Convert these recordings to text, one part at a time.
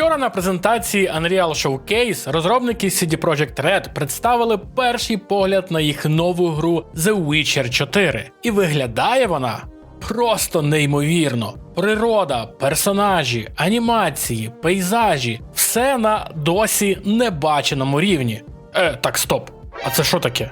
Вчора на презентації Unreal Showcase розробники CD Projekt Red представили перший погляд на їх нову гру The Witcher 4. І виглядає вона просто неймовірно. Природа, персонажі, анімації, пейзажі все на досі небаченому рівні. Е, так, стоп. А це що таке?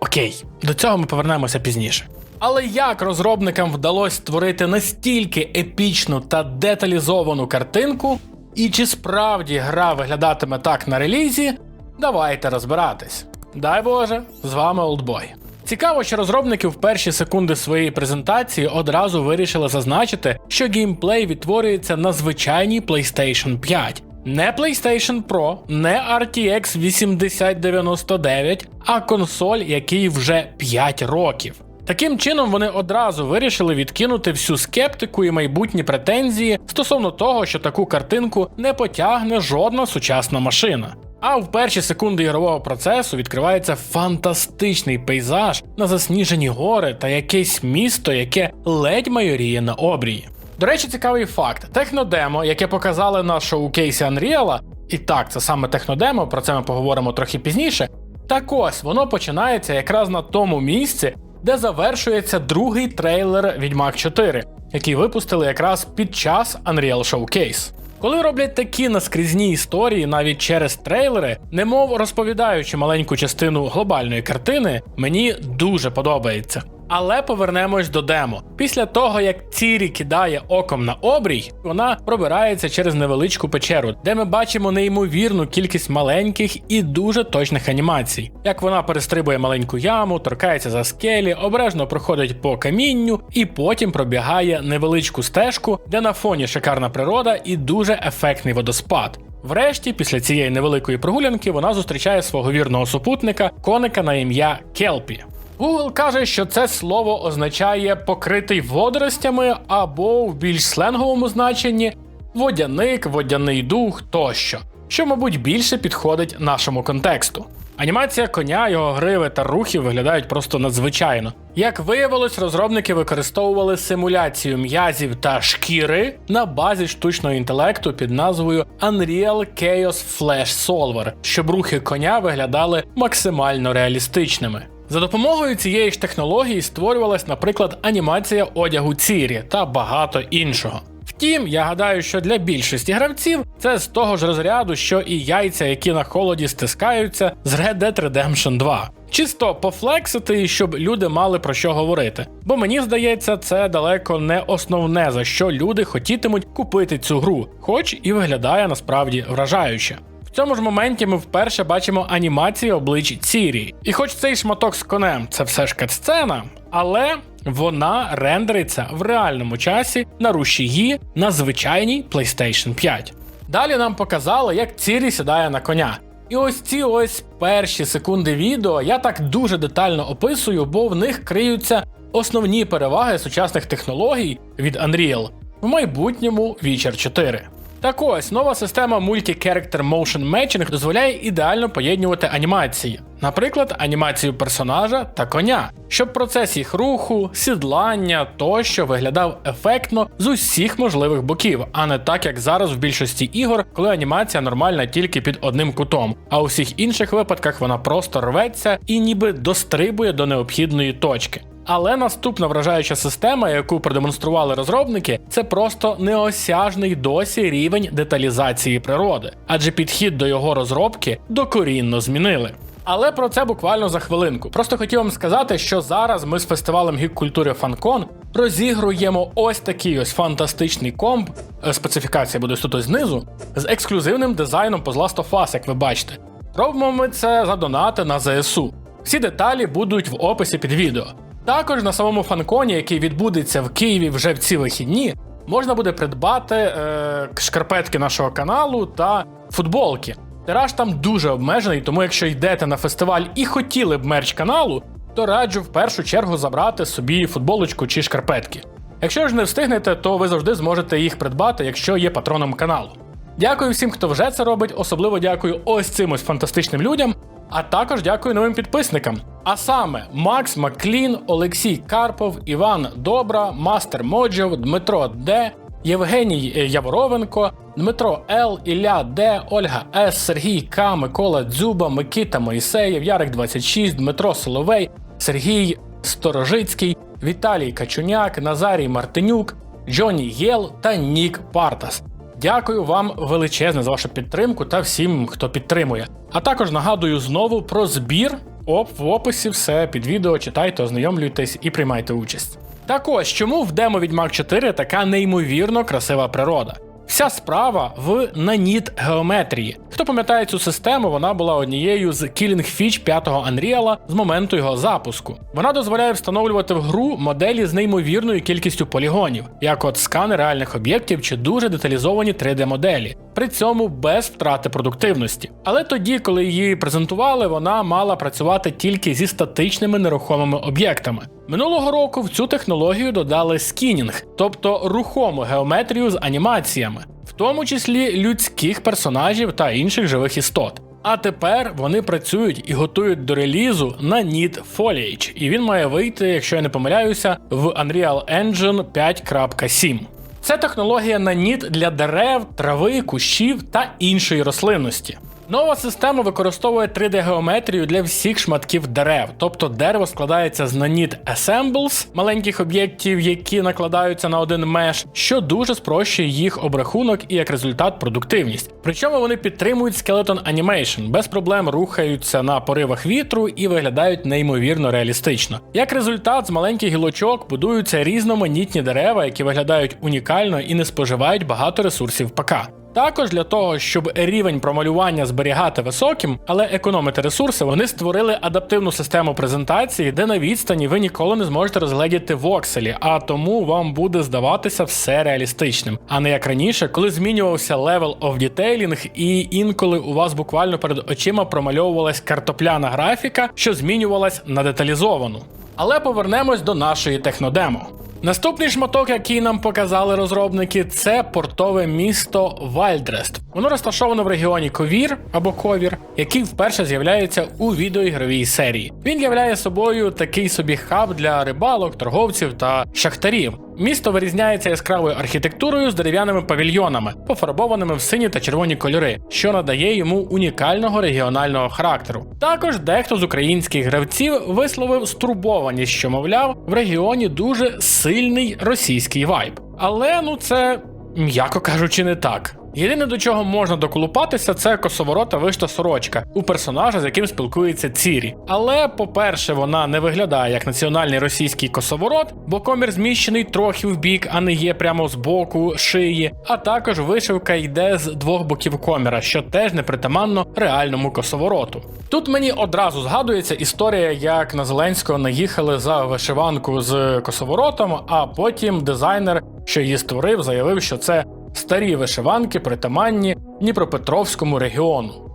Окей, до цього ми повернемося пізніше. Але як розробникам вдалося створити настільки епічну та деталізовану картинку, і чи справді гра виглядатиме так на релізі, давайте розбиратись. Дай Боже, з вами Олдбой. Цікаво, що розробники в перші секунди своєї презентації одразу вирішили зазначити, що геймплей відтворюється на звичайній PlayStation 5. Не PlayStation Pro, не RTX 8099, а консоль, якій вже 5 років. Таким чином, вони одразу вирішили відкинути всю скептику і майбутні претензії стосовно того, що таку картинку не потягне жодна сучасна машина. А в перші секунди ігрового процесу відкривається фантастичний пейзаж на засніжені гори та якесь місто, яке ледь майоріє на обрії. До речі, цікавий факт: технодемо, яке показали на шоу-кейсі Unreal, і так, це саме технодемо, про це ми поговоримо трохи пізніше. Так ось воно починається якраз на тому місці, де завершується другий трейлер Відьмак 4, який випустили якраз під час Unreal Showcase. Коли роблять такі наскрізні історії навіть через трейлери, немов розповідаючи маленьку частину глобальної картини, мені дуже подобається. Але повернемось до демо. Після того, як Цірі кидає оком на обрій, вона пробирається через невеличку печеру, де ми бачимо неймовірну кількість маленьких і дуже точних анімацій. Як вона перестрибує маленьку яму, торкається за скелі, обережно проходить по камінню і потім пробігає невеличку стежку, де на фоні шикарна природа і дуже ефектний водоспад. Врешті, після цієї невеликої прогулянки, вона зустрічає свого вірного супутника, коника на ім'я Келпі. Google каже, що це слово означає покритий водоростями або в більш сленговому значенні водяник, водяний дух тощо, що, мабуть, більше підходить нашому контексту. Анімація коня, його гриви та рухів виглядають просто надзвичайно. Як виявилось, розробники використовували симуляцію м'язів та шкіри на базі штучного інтелекту під назвою Unreal Chaos Flash Solver, щоб рухи коня виглядали максимально реалістичними. За допомогою цієї ж технології створювалась, наприклад, анімація одягу Цірі та багато іншого. Втім, я гадаю, що для більшості гравців це з того ж розряду, що і яйця, які на холоді стискаються з Red Dead Redemption 2. Чисто пофлексити, щоб люди мали про що говорити. Бо мені здається, це далеко не основне, за що люди хотітимуть купити цю гру, хоч і виглядає насправді вражаюче. Цьому ж моменті ми вперше бачимо анімацію облич Цірі. І хоч цей шматок з конем це все ж катсцена, але вона рендериться в реальному часі на рушії на звичайній PlayStation 5. Далі нам показали, як Цірі сідає на коня. І ось ці ось перші секунди відео я так дуже детально описую, бо в них криються основні переваги сучасних технологій від Unreal в майбутньому Witcher 4. Так ось нова система Multi-Character Motion Matching дозволяє ідеально поєднувати анімації, наприклад, анімацію персонажа та коня, щоб процес їх руху, сідлання тощо виглядав ефектно з усіх можливих боків, а не так як зараз в більшості ігор, коли анімація нормальна тільки під одним кутом, а у всіх інших випадках вона просто рветься і ніби дострибує до необхідної точки. Але наступна вражаюча система, яку продемонстрували розробники, це просто неосяжний досі рівень деталізації природи, адже підхід до його розробки докорінно змінили. Але про це буквально за хвилинку. Просто хотів вам сказати, що зараз ми з фестивалем гік культури FanCon розігруємо ось такий ось фантастичний комп. е, Специфікація буде тут знизу, з ексклюзивним дизайном по Last of Us, як ви бачите. Робимо ми це за донати на ЗСУ. Всі деталі будуть в описі під відео. Також на самому фанконі, який відбудеться в Києві вже в ці вихідні, можна буде придбати е, шкарпетки нашого каналу та футболки. Тираж там дуже обмежений, тому якщо йдете на фестиваль і хотіли б мерч каналу, то раджу в першу чергу забрати собі футболочку чи шкарпетки. Якщо ж не встигнете, то ви завжди зможете їх придбати, якщо є патроном каналу. Дякую всім, хто вже це робить. Особливо дякую ось цим ось фантастичним людям. А також дякую новим підписникам. А саме Макс Маклін, Олексій Карпов, Іван Добра, Мастер Моджов, Дмитро Д, Євгеній е, Яворовенко, Дмитро Л, Ілля Д, Ольга С, Сергій К, Микола Дзюба, Микита Моїсеєв, Ярик 26, Дмитро Соловей, Сергій Сторожицький, Віталій Качуняк, Назарій Мартинюк, Джоні Єл та Нік Партас. Дякую вам величезне за вашу підтримку та всім, хто підтримує. А також нагадую знову про збір. Оп, в описі все під відео читайте, ознайомлюйтесь і приймайте участь. Так ось, чому в демо Відьмак 4 така неймовірно красива природа? Вся справа в наніт геометрії. Хто пам'ятає цю систему, вона була однією з Killing Fish 5 Unreal з моменту його запуску. Вона дозволяє встановлювати в гру моделі з неймовірною кількістю полігонів, як от скани реальних об'єктів чи дуже деталізовані 3D-моделі, при цьому без втрати продуктивності. Але тоді, коли її презентували, вона мала працювати тільки зі статичними нерухомими об'єктами. Минулого року в цю технологію додали скінінг, тобто рухому геометрію з анімаціями, в тому числі людських персонажів та інших живих істот. А тепер вони працюють і готують до релізу на Need Foliage, і він має вийти, якщо я не помиляюся, в Unreal Engine 5.7. Це технологія на ніт для дерев, трави, кущів та іншої рослинності. Нова система використовує 3D-геометрію для всіх шматків дерев, тобто дерево складається з наніт assembles, маленьких об'єктів, які накладаються на один меш, що дуже спрощує їх обрахунок і як результат продуктивність. Причому вони підтримують Skeleton Animation, без проблем рухаються на поривах вітру і виглядають неймовірно реалістично. Як результат, з маленьких гілочок будуються різноманітні дерева, які виглядають унікально і не споживають багато ресурсів ПК. Також для того, щоб рівень промалювання зберігати високим, але економити ресурси, вони створили адаптивну систему презентації, де на відстані ви ніколи не зможете розгледіти вокселі, а тому вам буде здаватися все реалістичним, а не як раніше, коли змінювався level of detailing і інколи у вас буквально перед очима промальовувалась картопляна графіка, що змінювалась на деталізовану. Але повернемось до нашої технодемо. Наступний шматок, який нам показали розробники, це портове місто Вальдрест. Воно розташоване в регіоні Ковір або Ковір, який вперше з'являється у відеоігровій серії. Він являє собою такий собі хаб для рибалок, торговців та шахтарів. Місто вирізняється яскравою архітектурою з дерев'яними павільйонами, пофарбованими в сині та червоні кольори, що надає йому унікального регіонального характеру. Також дехто з українських гравців висловив стурбованість, що мовляв, в регіоні дуже сильний російський вайб. Але ну це, м'яко кажучи, не так. Єдине до чого можна доколупатися, це косоворота вишта сорочка у персонажа, з яким спілкується Цірі. Але, по-перше, вона не виглядає як національний російський косоворот, бо комір зміщений трохи в бік, а не є прямо з боку шиї. А також вишивка йде з двох боків коміра, що теж непритаманно реальному косовороту. Тут мені одразу згадується історія, як на Зеленського наїхали за вишиванку з косоворотом, а потім дизайнер, що її створив, заявив, що це старі вишиванки притаманні Дніпропетровському регіону.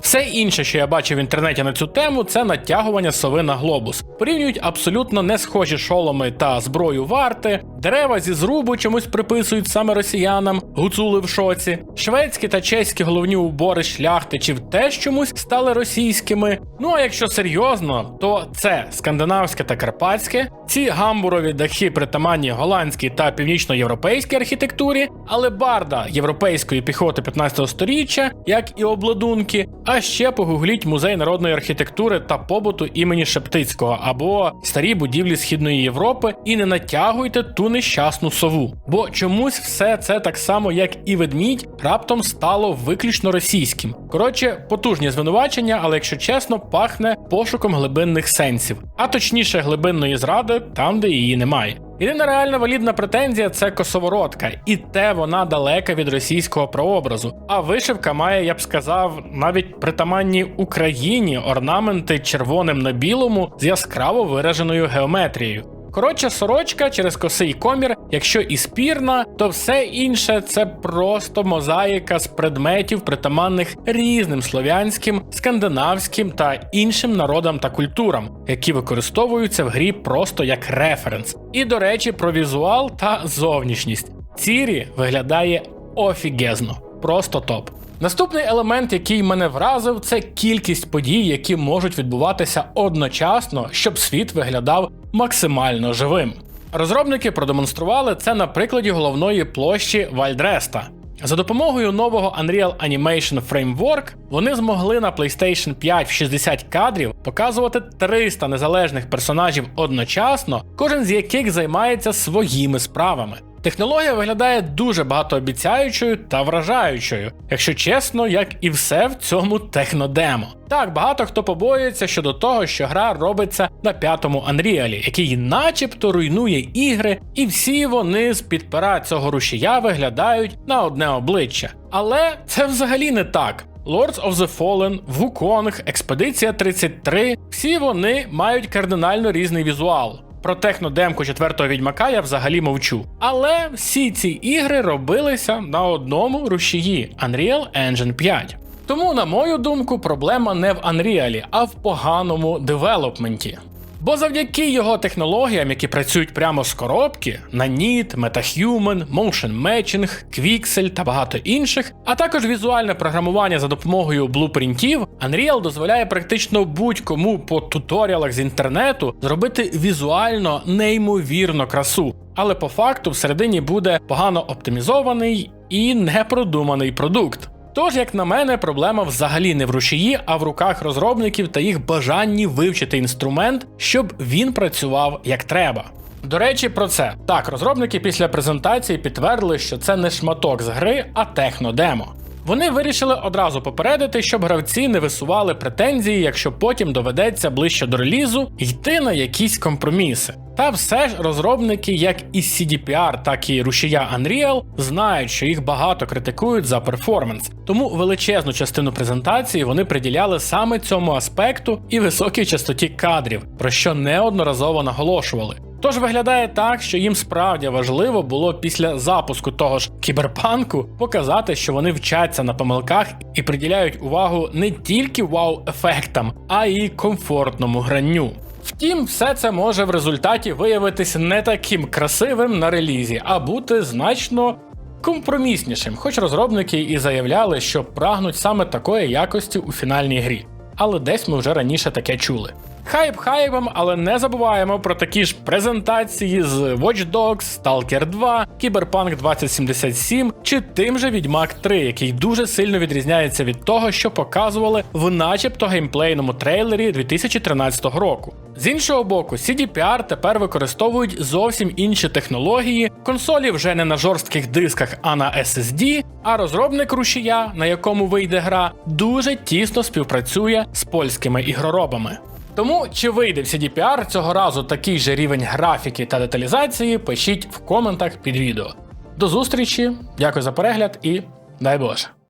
Все інше, що я бачив в інтернеті на цю тему, це натягування сови на глобус. Порівнюють абсолютно не схожі шоломи та зброю варти, дерева зі зрубу чомусь приписують саме росіянам, гуцули в шоці, шведські та чеські головні убори шляхтичів теж чомусь стали російськими. Ну а якщо серйозно, то це скандинавське та карпатське, ці гамбурові дахи притаманні голландській та північноєвропейській архітектурі, але барда європейської піхоти 15 століття, як і обладунки. А ще погугліть музей народної архітектури та побуту імені Шептицького або старі будівлі Східної Європи і не натягуйте ту нещасну сову. Бо чомусь все це так само, як і ведмідь, раптом стало виключно російським. Коротше, потужні звинувачення, але якщо чесно, пахне пошуком глибинних сенсів, а точніше глибинної зради там, де її немає. Єдина реальна валідна претензія це косоворотка, і те вона далека від російського прообразу. А вишивка має, я б сказав, навіть притаманні Україні орнаменти червоним на білому з яскраво вираженою геометрією. Коротше, сорочка через косий комір, якщо і спірна, то все інше це просто мозаїка з предметів, притаманних різним слов'янським, скандинавським та іншим народам та культурам, які використовуються в грі просто як референс. І до речі, про візуал та зовнішність. Цірі виглядає офігезно, просто топ. Наступний елемент, який мене вразив, це кількість подій, які можуть відбуватися одночасно, щоб світ виглядав максимально живим. Розробники продемонстрували це на прикладі головної площі Вальдреста. За допомогою нового Unreal Animation Framework вони змогли на PlayStation 5 в 60 кадрів показувати 300 незалежних персонажів одночасно, кожен з яких займається своїми справами. Технологія виглядає дуже багатообіцяючою та вражаючою, якщо чесно, як і все в цьому технодемо. Так, багато хто побоюється щодо того, що гра робиться на п'ятому Unreal, який начебто руйнує ігри, і всі вони з під пера цього рушія виглядають на одне обличчя. Але це взагалі не так. Lords of the Fallen, Wukong, Експедиція 33 всі вони мають кардинально різний візуал. Про технодемку четвертого відьмака я взагалі мовчу. Але всі ці ігри робилися на одному рушії Unreal Engine 5. Тому, на мою думку, проблема не в Unreal, а в поганому девелопменті. Бо завдяки його технологіям, які працюють прямо з коробки, Nanit, MetaHuman, Motion Matching, Quixel та багато інших, а також візуальне програмування за допомогою блупринтів, Unreal дозволяє практично будь-кому по туторіалах з інтернету зробити візуально неймовірно красу. Але по факту всередині буде погано оптимізований і непродуманий продукт. Тож, як на мене, проблема взагалі не в рушії, а в руках розробників та їх бажанні вивчити інструмент, щоб він працював як треба. До речі, про це так, розробники після презентації підтвердили, що це не шматок з гри, а технодемо. Вони вирішили одразу попередити, щоб гравці не висували претензії, якщо потім доведеться ближче до релізу йти на якісь компроміси. Та все ж розробники, як і CDPR, так і рушія Unreal, знають, що їх багато критикують за перформанс, тому величезну частину презентації вони приділяли саме цьому аспекту і високій частоті кадрів, про що неодноразово наголошували. Тож виглядає так, що їм справді важливо було після запуску того ж кіберпанку показати, що вони вчаться на помилках і приділяють увагу не тільки вау-ефектам, а й комфортному гранню. Втім, все це може в результаті виявитися не таким красивим на релізі, а бути значно компроміснішим, хоч розробники і заявляли, що прагнуть саме такої якості у фінальній грі. Але десь ми вже раніше таке чули. Хайп хайпом, але не забуваємо про такі ж презентації з Watch Dogs, Stalker 2, Cyberpunk 2077 чи тим же Відьмак 3, який дуже сильно відрізняється від того, що показували в начебто геймплейному трейлері 2013 року. З іншого боку, CDPR тепер використовують зовсім інші технології, консолі вже не на жорстких дисках, а на SSD, а розробник рушія, на якому вийде гра, дуже тісно співпрацює з польськими ігроробами. Тому чи вийде в CDPR цього разу такий же рівень графіки та деталізації, пишіть в коментах під відео. До зустрічі, дякую за перегляд і дай Боже!